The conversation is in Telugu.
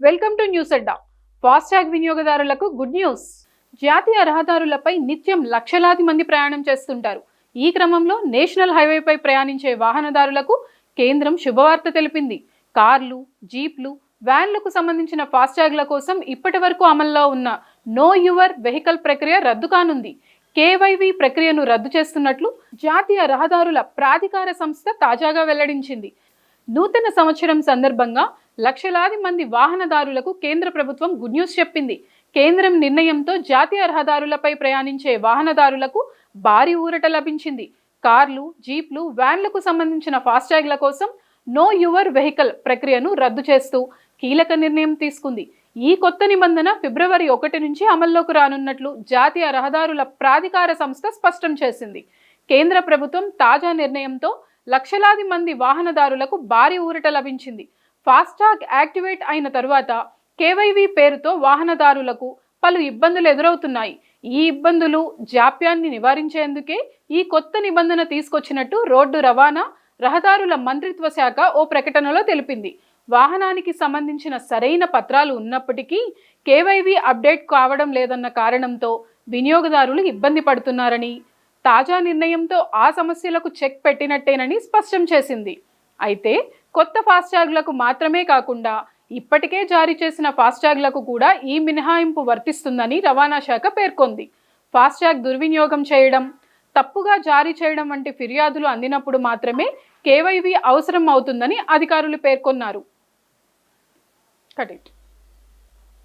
Welcome to news Adda FASTag వినియోగదారులకు గుడ్ న్యూస్. జాతీయ రహదారులపై నిత్యం లక్షలాది మంది ప్రయాణం చేస్తుంటారు. ఈ క్రమంలో నేషనల్ హైవేపై ప్రయాణించే వాహనదారులకు కేంద్రం శుభవార్త తెలిపింది. కార్లు జీప్లు వ్యాన్లకు సంబంధించిన ఫాస్టాగ్ల కోసం ఇప్పటి వరకు అమల్లో ఉన్న నో యువర్ వెహికల్ ప్రక్రియ రద్దు కానుంది. కేవైవి ప్రక్రియను రద్దు చేస్తున్నట్లు జాతీయ రహదారుల ప్రాధికార సంస్థ తాజాగా వెల్లడించింది. నూతన సంవత్సరం సందర్భంగా లక్షలాది మంది వాహనదారులకు కేంద్ర ప్రభుత్వం గుడ్ న్యూస్ చెప్పింది. కేంద్రం నిర్ణయంతో జాతీయ రహదారులపై ప్రయాణించే వాహనదారులకు భారీ ఊరట లభించింది. కార్లు జీప్లు వ్యాన్లకు సంబంధించిన ఫాస్టాగ్ల కోసం నో యువర్ వెహికల్ ప్రక్రియను రద్దు చేస్తూ కీలక నిర్ణయం తీసుకుంది. ఈ కొత్త నిబంధన ఫిబ్రవరి ఒకటి నుంచి అమల్లోకి రానున్నట్లు జాతీయ రహదారుల ప్రాధికార సంస్థ స్పష్టం చేసింది. కేంద్ర ప్రభుత్వం తాజా నిర్ణయంతో లక్షలాది మంది వాహనదారులకు భారీ ఊరట లభించింది. ఫాస్టాగ్ యాక్టివేట్ అయిన తరువాత కేవైవి పేరుతో వాహనదారులకు పలు ఇబ్బందులు ఎదురవుతున్నాయి. ఈ ఇబ్బందులు జాప్యాన్ని నివారించేందుకే ఈ కొత్త నిబంధన తీసుకొచ్చినట్టు రోడ్డు రవాణా రహదారుల మంత్రిత్వ శాఖ ఓ ప్రకటనలో తెలిపింది. వాహనానికి సంబంధించిన సరైన పత్రాలు ఉన్నప్పటికీ కేవైవి అప్డేట్ కావడం లేదన్న కారణంతో వినియోగదారులు ఇబ్బంది పడుతున్నారని తాజా నిర్ణయంతో ఆ సమస్యలకు చెక్ పెట్టినట్టేనని స్పష్టం చేసింది. అయితే కొత్త ఫాస్టాగ్లకు మాత్రమే కాకుండా ఇప్పటికే జారీ చేసిన ఫాస్టాగ్లకు కూడా ఈ మినహాయింపు వర్తిస్తుందని రవాణా శాఖ పేర్కొంది. ఫాస్టాగ్ దుర్వినియోగం చేయడం తప్పుగా జారీ చేయడం వంటి ఫిర్యాదులు అందినప్పుడు మాత్రమే కేవైవి అవసరం అవుతుందని అధికారులు పేర్కొన్నారు. కరెక్ట్